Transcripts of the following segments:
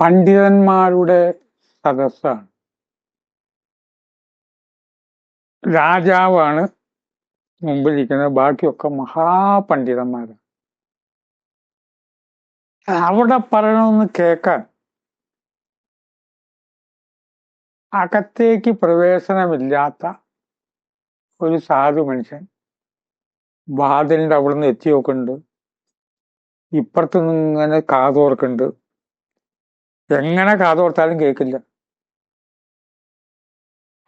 പണ്ഡിതന്മാരുടെ സദസ്സാണ് രാജാവാണ് മുമ്പിലിരിക്കുന്നത്. ബാക്കിയൊക്കെ മഹാപണ്ഡിതന്മാരാണ്. അവിടെ പറയണമെന്ന് കേൾക്കാൻ അകത്തേക്ക് പ്രവേശനമില്ലാത്ത ഒരു സാധു മനുഷ്യൻ വാതിലിന്റെ അവിടുന്ന് എത്തിയൊക്കെ ഉണ്ട് ഇപ്പുറത്ത് നിന്ന് ഇങ്ങനെ കാതോർക്കുന്നുണ്ട്. എങ്ങനെ കാതോർത്താലും കേൾക്കില്ല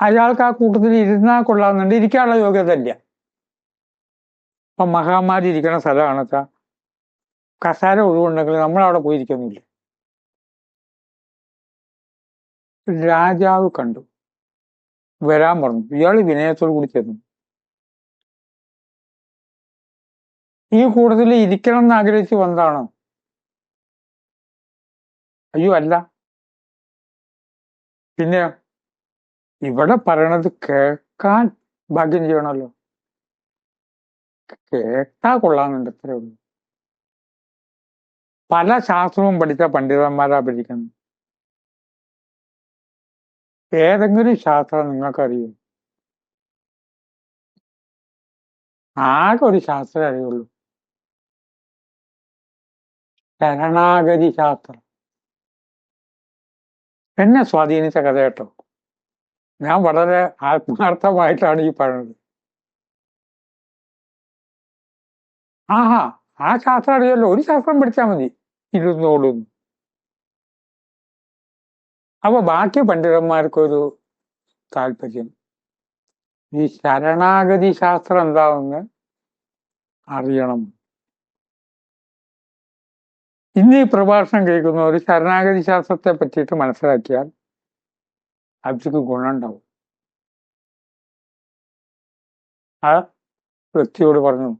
അയാൾക്ക് ആ കൂട്ടത്തിൽ ഇരുന്നാൽ കൊള്ളാമെന്നുണ്ട് ഇരിക്കാനുള്ള യോഗ്യത ഇല്ല. അപ്പൊ മഹാമാരി ഇരിക്കുന്ന സ്ഥലമാണ് വെച്ചാ കസാര ഒഴിവുണ്ടെങ്കിൽ നമ്മൾ അവിടെ പോയിരിക്കുന്നില്ല. രാജാവ് കണ്ടു. വരാൻ പറഞ്ഞു. ഇയാൾ വിനയത്തോടു കൂടി ചെന്നു. ഈ കൂട്ടത്തിൽ ഇരിക്കണം എന്ന് ആഗ്രഹിച്ച് വന്നതാണോ അയ്യോ അല്ല പിന്നെ ഇവിടെ പറയണത് കേൾക്കാൻ ഭാഗ്യം ചെയ്യണമല്ലോ. കേട്ടാ കൊള്ളാന്നുണ്ട് അത്രേ ഉള്ളൂ. പല ശാസ്ത്രവും പഠിച്ച പണ്ഡിതന്മാരാ പഠിക്കുന്നത്. ഏതെങ്കിലും ശാസ്ത്രം നിങ്ങൾക്കറിയും? ആകെ ഒരു ശാസ്ത്രമേ അറിയുള്ളൂ. ശരണാഗതി ശാസ്ത്രം. എന്നെ സ്വാധീനിച്ച കഥ കേട്ടോ. ഞാൻ വളരെ ആത്മാർത്ഥമായിട്ടാണ് ഈ പറയുന്നത്. ആഹാ ആ ശാസ്ത്രം അറിയല്ലോ ഒരു ശാസ്ത്രം പഠിച്ചാൽ മതി. ഇരുന്നോളും. അപ്പൊ ബാക്കി പണ്ഡിതന്മാർക്കൊരു താല്പര്യം. ഈ ശരണാഗതി ശാസ്ത്രം എന്താണെന്ന് അറിയണം. ഇന്ന് ഈ പ്രഭാഷണം കേൾക്കുന്നവർ ശരണാഗതി ശാസ്ത്രത്തെ പറ്റിയിട്ട് മനസ്സിലാക്കിയാൽ അവർക്ക് ഗുണമുണ്ടാവും. ആ വ്യക്തിയോട് പറഞ്ഞു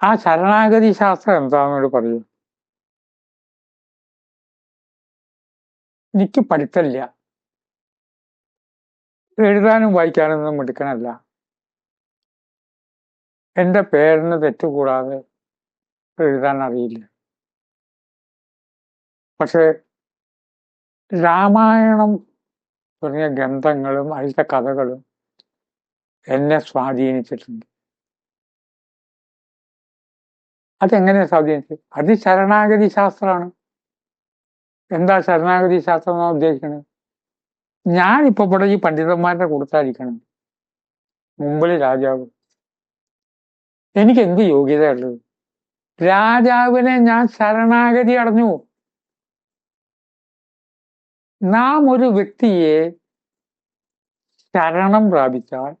ആ ശരണാഗതി ശാസ്ത്രം എന്താണെന്നോട് പറയൂ. എനിക്ക് പഠിത്തമില്ല. എഴുതാനും വായിക്കാനൊന്നും മിടുക്കനല്ല. എന്റെ പേരിന് തെറ്റുകൂടാതെ എഴുതാൻ അറിയില്ല പക്ഷെ രാമായണം തുടങ്ങിയ ഗ്രന്ഥങ്ങളും അതിന്റെ കഥകളും എന്നെ സ്വാധീനിച്ചിട്ടുണ്ട്. അതെങ്ങനെ സ്വാധീനിച്ചു? അത് ശരണാഗതി ശാസ്ത്രമാണ് എന്താ ശരണാഗതി ശാസ്ത്രം എന്നാണ് ഉദ്ദേശിക്കുന്നത് ഞാനിപ്പോ ഇവിടെ ഈ പണ്ഡിതന്മാരുടെ കൊടുത്തായിരിക്കണം. മുമ്പിൽ രാജാവ്. എനിക്ക് എന്ത് യോഗ്യതയുള്ളത്? രാജാവിനെ ഞാൻ ശരണാഗതി അടഞ്ഞു. നാം ഒരു വ്യക്തിയെ ശരണം പ്രാപിച്ചാൽ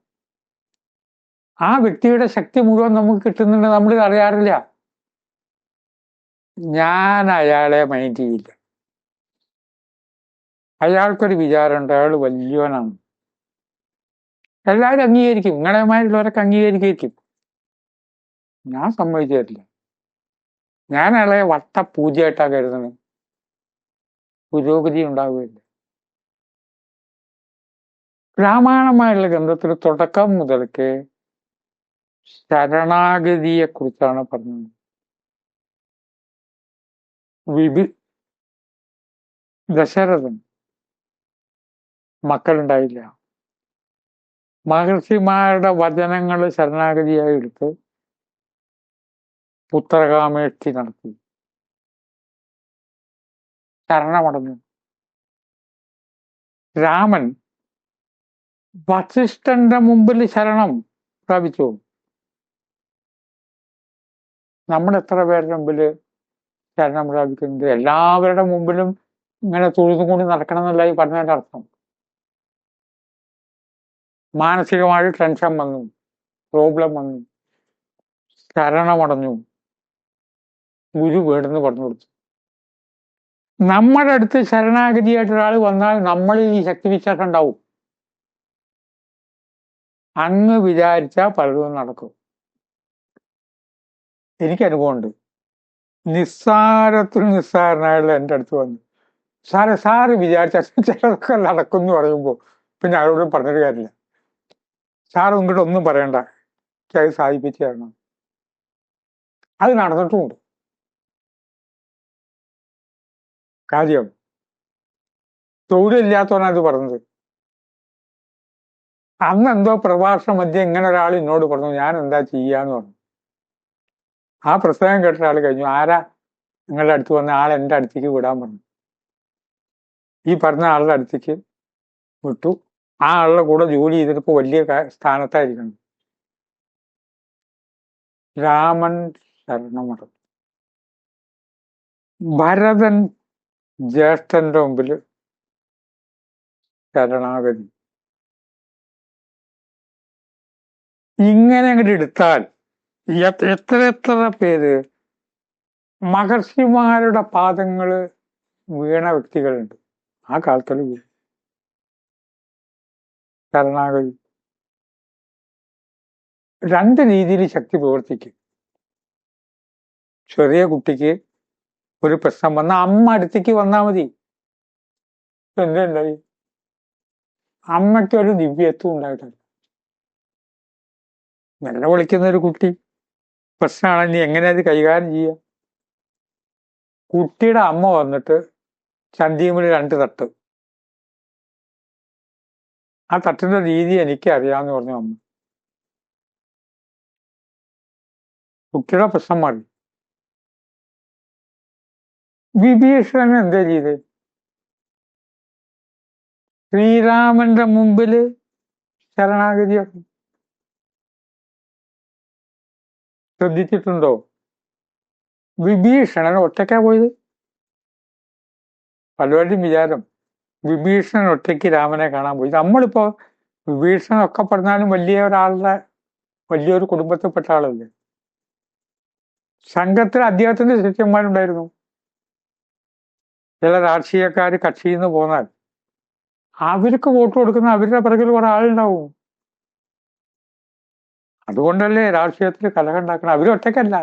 ആ വ്യക്തിയുടെ ശക്തി മുഴുവൻ നമുക്ക് കിട്ടുന്നുണ്ട് നമ്മൾ അറിയാറില്ല. ഞാൻ അയാളെ മൈൻഡ് ചെയ്യില്ല. അയാൾക്കൊരു വിചാരമുണ്ട് അയാൾ വലിയവനാണ്. എല്ലാവരും അംഗീകരിക്കും. നിങ്ങളെമാരുള്ളവരൊക്കെ അംഗീകരിക്കും. ഞാൻ സമ്മതിച്ചു തരില്ല ഞാൻ അയാളെ വട്ട പൂജയായിട്ടാണ് കരുതുന്നത്. പുരോഗതി ഉണ്ടാവുകയില്ല രാമായണമായുള്ള ഗ്രന്ഥത്തിൽ തുടക്കം മുതൽക്ക് ശരണാഗതിയെ കുറിച്ചാണ് പറഞ്ഞത്. വിഭി ദശരഥൻ മക്കളുണ്ടായില്ല. മഹർഷിമാരുടെ വചനങ്ങൾ ശരണാഗതിയായി എടുത്ത് പുത്രകാമേഷ്ടി നടത്തി. ശരണമടഞ്ഞു രാമൻ വസിഷ്ഠന്റെ മുമ്പിൽ ശരണം പ്രാപിച്ചു. നമ്മൾ എത്ര പേരുടെ മുമ്പിൽ ശരണം പ്രാപിക്കുന്നത് എല്ലാവരുടെ മുമ്പിലും ഇങ്ങനെ തൊഴുതും കൊണ്ട് നടക്കണം എന്നല്ല ഈ പറഞ്ഞതിന്റെ അർത്ഥം. മാനസികമായി ടെൻഷൻ വന്നു പ്രോബ്ലം വന്നു ശരണമടഞ്ഞു ഗുരു വീടെന്ന് പറഞ്ഞു കൊടുത്തു. നമ്മുടെ അടുത്ത് ശരണാഗതിയായിട്ട് ഒരാൾ വന്നാൽ നമ്മൾ ഈ ശക്തി വിശ്വാസം ഉണ്ടാവും. അങ്ങ് വിചാരിച്ചാൽ പലതും നടക്കും. എനിക്ക് അനുഭവമുണ്ട്. നിസ്സാരത്തിൽ നിസ്സാരനായുള്ള എന്റെ അടുത്ത് വന്നു സാറ് സാറ് വിചാരിച്ച ചിലതൊക്കെ നടക്കും എന്ന് പറയുമ്പോൾ പിന്നെ ആരോടും പറഞ്ഞൊരു കാര്യമില്ല. സാർ ഇങ്ങോട്ട് ഒന്നും പറയണ്ട. അത് സാധിപ്പിച്ചു തരണം. അത് നടന്നിട്ടുമുണ്ട്. കാര്യം. തൊഴിലില്ലാത്തവനാണ് ഇത് പറഞ്ഞത്. അന്ന് എന്തോ പ്രഭാഷണ മധ്യം ഇങ്ങനെ ഒരാൾ എന്നോട് പറഞ്ഞു ഞാൻ എന്താ ചെയ്യാന്ന് പറഞ്ഞു. ആ പ്രസംഗം കേട്ട ആൾ കഴിഞ്ഞു ആരാ നിങ്ങളുടെ അടുത്ത് വന്ന ആൾ എന്റെ അടുത്തേക്ക് വിടാൻ പറഞ്ഞു? ഈ പറഞ്ഞ ആളുടെ അടുത്തേക്ക് വിട്ടു. ആ ആളുടെ കൂടെ ജോലി ചെയ്തിട്ട് വലിയ സ്ഥാനത്തായിരിക്കണം രാമൻ ശരണമടം. ഭരതൻ ജ്യേഷ്ഠന്റെ മുമ്പിൽ ശരണാഗതി. ഇങ്ങനെ അങ്ങോട്ട് എടുത്താൽ എത്ര എത്ര പേര് മഹർഷിമാരുടെ പാദങ്ങൾ വീണ വ്യക്തികളുണ്ട്. ആ കാലത്തിൽ. ശരണാഗതി. രണ്ട് രീതിയിൽ ശക്തി പ്രവർത്തിക്കും. ചെറിയ കുട്ടിക്ക് ഒരു പ്രശ്നം വന്ന അമ്മ അടുത്തേക്ക് വന്നാ മതി. എന്തുണ്ടായി? അമ്മയ്ക്ക് ഒരു ദിവ്യത്വം ഉണ്ടായിട്ടില്ല നല്ല വിളിക്കുന്ന ഒരു കുട്ടി. പ്രശ്നമാണ് നീ എങ്ങനെ അത് കൈകാര്യം ചെയ്യുക കുട്ടിയുടെ അമ്മ വന്നിട്ട് ചന്തിയുമ്പിൽ രണ്ട് തട്ട്. ആ തട്ടിന്റെ രീതി എനിക്ക് അറിയാമെന്ന് പറഞ്ഞു അമ്മ. കുട്ടിയുടെ പ്രശ്നം മാറി. വിഭീഷണൻ എന്താ ചെയ്ത്? ശ്രീരാമന്റെ മുമ്പിൽ ശരണാഗതി ശ്രദ്ധിച്ചിട്ടുണ്ടോ? വിഭീഷണൻ ഒറ്റയ്ക്കാ പോയത്? പലവരുടെയും വിചാരം വിഭീഷണൻ ഒറ്റയ്ക്ക് രാമനെ കാണാൻ പോയി. നമ്മളിപ്പോ വിഭീഷണൻ ഒക്കെ പറഞ്ഞാലും വലിയ ഒരാളുടെ വലിയൊരു കുടുംബത്തിൽപ്പെട്ട ആളല്ലേ? സംഘത്തിൽ അദ്ദേഹത്തിന്റെ ശിഷ്യന്മാരുണ്ടായിരുന്നു. ചില രാഷ്ട്രീയക്കാർ കക്ഷിയിൽ നിന്ന് പോന്നാൽ അവർക്ക് വോട്ട് കൊടുക്കുന്ന അവരുടെ പിറകിൽ കുറെ ആളുണ്ടാവും. അതുകൊണ്ടല്ലേ രാഷ്ട്രീയത്തിൽ കലഹം ഉണ്ടാക്കണം? അവരൊറ്റയ്ക്കല്ല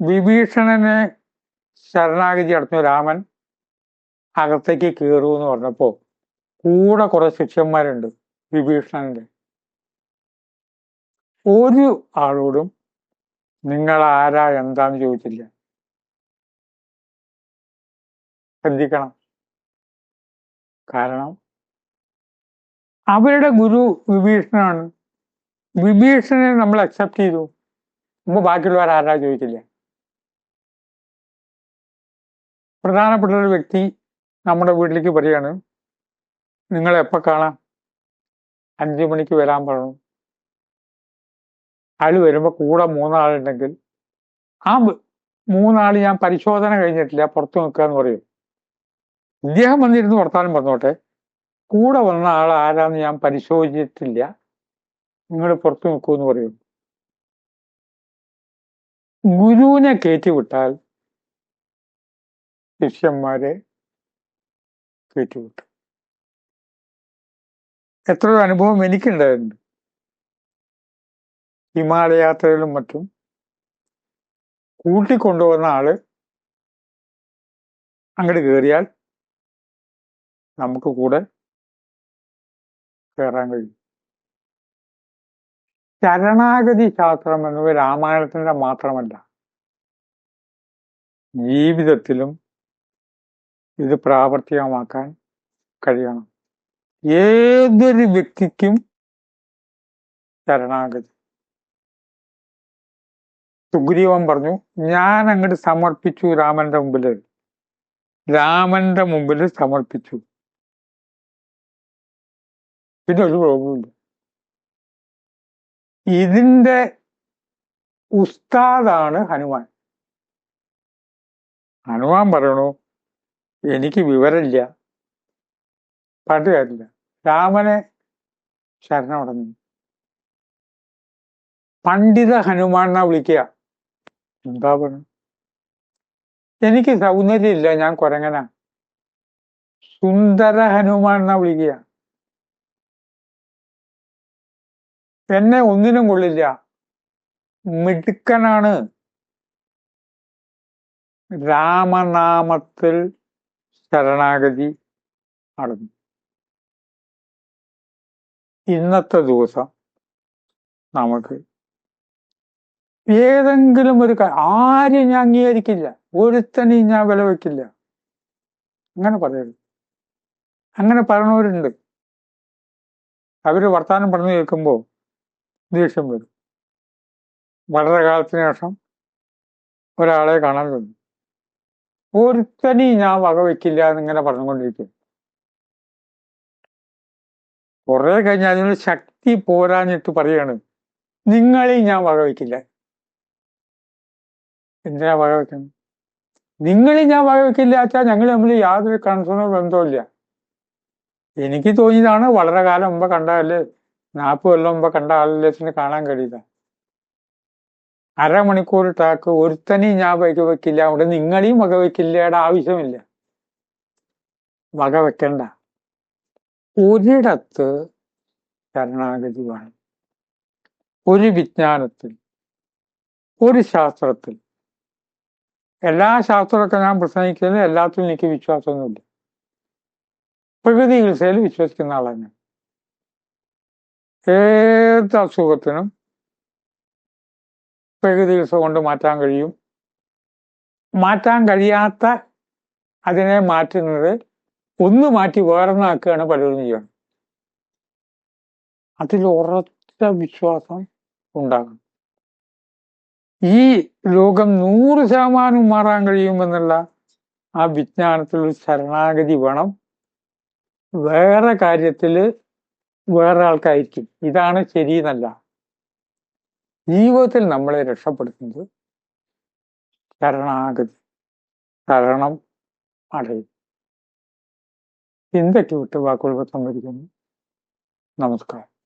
വിഭീഷണനെ ശരണാഗതി നടത്തുന്ന രാമൻ അകത്തേക്ക് കീറു എന്ന് പറഞ്ഞപ്പോ കൂടെ കുറെ ശിഷ്യന്മാരുണ്ട് വിഭീഷണന്റെ. ഒരു ആളോടും നിങ്ങൾ ആരാ എന്താന്ന് ചോദിച്ചില്ല. ശ്രദ്ധിക്കണം. കാരണം അവരുടെ ഗുരു വിഭീഷണനാണ്. വിഭീഷണനെ നമ്മൾ അക്സെപ്റ്റ് ചെയ്തു. മുമ്പ് ബാക്കിയുള്ളവർ ആരാ ചോദിക്കില്ല. പ്രധാനപ്പെട്ട ഒരു വ്യക്തി നമ്മുടെ വീട്ടിലേക്ക് പറയാണ് നിങ്ങൾ കാണാം? അഞ്ചു മണിക്ക് വരാൻ പറഞ്ഞു. അയാൾ വരുമ്പോൾ കൂടെ മൂന്നാളുണ്ടെങ്കിൽ ആ മൂന്നാൾ ഞാൻ പരിശോധന കഴിഞ്ഞിട്ടില്ല പുറത്തു നിൽക്കുക എന്ന് പറയും. ഇദ്ദേഹം വന്നിരുന്ന് വർത്താനം പറഞ്ഞോട്ടെ? കൂടെ വന്ന ആൾ ആരാന്ന് ഞാൻ പരിശോധിച്ചിട്ടില്ല. നിങ്ങൾ പുറത്തു നിൽക്കൂ എന്ന് പറയും. ഗുരുവിനെ കയറ്റിവിട്ടാൽ ശിഷ്യന്മാരെ കയറ്റിവിട്ടു എത്രയോ അനുഭവം എനിക്കുണ്ടായിട്ടുണ്ട്. ഹിമാലയ യാത്രയിലും മറ്റും കൂട്ടിക്കൊണ്ടുവന്ന ആൾ അങ്ങോട്ട് കയറിയാൽ നമുക്ക് കൂടെ കയറാൻ കഴിയും. ശരണാഗതി ശാസ്ത്രം എന്നത് രാമായണത്തിന്റെ മാത്രമല്ല. ജീവിതത്തിലും ഇത് പ്രാവർത്തികമാക്കാൻ കഴിയണം. ഏതൊരു വ്യക്തിക്കും ശരണാഗതി. സുഗ്രീവൻ പറഞ്ഞു ഞാൻ അങ്ങോട്ട് സമർപ്പിച്ചു രാമന്റെ മുമ്പിൽ രാമന്റെ മുമ്പിൽ സമർപ്പിച്ചു. പിന്നെ ഒരു പ്രോബ്ലമില്ല ഇതിന്റെ ഉസ്താദാണ് ഹനുമാൻ. ഹനുമാൻ പറയണു എനിക്ക് വിവരമില്ല. പാട്ട് കാര്യമില്ല. രാമനെ ശരണമടഞ്ഞു പണ്ഡിത ഹനുമാൻ എന്നാ വിളിക്കുക. എന്താ പറഞ്ഞു? എനിക്ക് സൗന്ദര്യമില്ല ഞാൻ കുരങ്ങനാ. സുന്ദര ഹനുമാൻ എന്നാ വിളിക്കുക. എന്നെ ഒന്നിനും കൊള്ളില്ല. മിടുക്കനാണ്. രാമനാമത്തിൽ ശരണാഗതി നടന്നു ഇന്നത്തെ ദിവസം നമുക്ക് ഏതെങ്കിലും ഒരു ആരും ഞാൻ അംഗീകരിക്കില്ല. ഒരുത്തനെയും ഞാൻ വില വെക്കില്ല അങ്ങനെ പറയരുത്. അങ്ങനെ പറയണവരുണ്ട്. അവർ വർത്താനം പറഞ്ഞു കേൾക്കുമ്പോൾ ദേഷ്യം വരും. വളരെ കാലത്തിന് ശേഷം ഒരാളെ കാണാൻ വന്നു ഒരുത്തനി ഞാൻ വകവെക്കില്ല എന്നിങ്ങനെ പറഞ്ഞുകൊണ്ടിരിക്കും. കുറെ കഴിഞ്ഞ് അതിനുള്ള ശക്തി പോരാഞ്ഞിട്ട് പറയാണ് നിങ്ങളെയും ഞാൻ വകവെക്കില്ല. എന്തിനാ വകവെക്കുന്നത് നിങ്ങളെ ഞാൻ വകവെക്കില്ല വെച്ചാൽ ഞങ്ങൾ തമ്മിൽ യാതൊരു കൺസേണോ ബന്ധവുമില്ല എനിക്ക് തോന്നിയതാണ് വളരെ കാലം മുമ്പ് കണ്ടതല്ലേ? നാൽപ്പത് കൊല്ലം മുമ്പ് കണ്ട ആളിനെ കാണാൻ കഴിയില്ല. അരമണിക്കൂർ ടാക്ക് ഒരുത്തനെയും ഞാൻ വകവെക്കില്ല അവിടെ നിങ്ങളെയും വകവെക്കില്ലയുടെ ആവശ്യമില്ല. വകവെക്കണ്ട ഒരിടത്ത് ശരണാഗതി വേണം. ഒരു വിജ്ഞാനത്തിൽ ഒരു ശാസ്ത്രത്തിൽ. എല്ലാ ശാസ്ത്രമൊക്കെ ഞാൻ പ്രസംഗിക്കുന്നത് എല്ലാത്തിലും എനിക്ക് വിശ്വാസമൊന്നുമില്ല. പ്രകൃതി ചികിത്സയിൽ വിശ്വസിക്കുന്ന ആളാണ് ഞാൻ. ഏത് അസുഖത്തിനും പ്രകൃതി കൊണ്ട് മാറ്റാൻ കഴിയും. മാറ്റാൻ കഴിയാത്ത അതിനെ മാറ്റുന്നത് ഒന്ന് മാറ്റി വേറൊന്നാക്കുകയാണ് പലരും ചെയ്യണം അതിൽ ഉറച്ച വിശ്വാസം ഉണ്ടാകണം. ഈ ലോകം നൂറ് ശതമാനം മാറാൻ കഴിയുമെന്നുള്ള ആ വിജ്ഞാനത്തിലൊരു ശരണാഗതി വേണം. വേറെ കാര്യത്തിൽ വേറെ ആൾക്കായിരിക്കും. ഇതാണ് ശരിയെന്നല്ല. ജീവിതത്തിൽ നമ്മളെ രക്ഷപ്പെടുത്തുന്നത് ശരണാഗതി ശരണം അടയും. ചിന്തയ്ക്ക് വിട്ട് വാക്കുകൾ സംവദിക്കുന്നു നമസ്കാരം.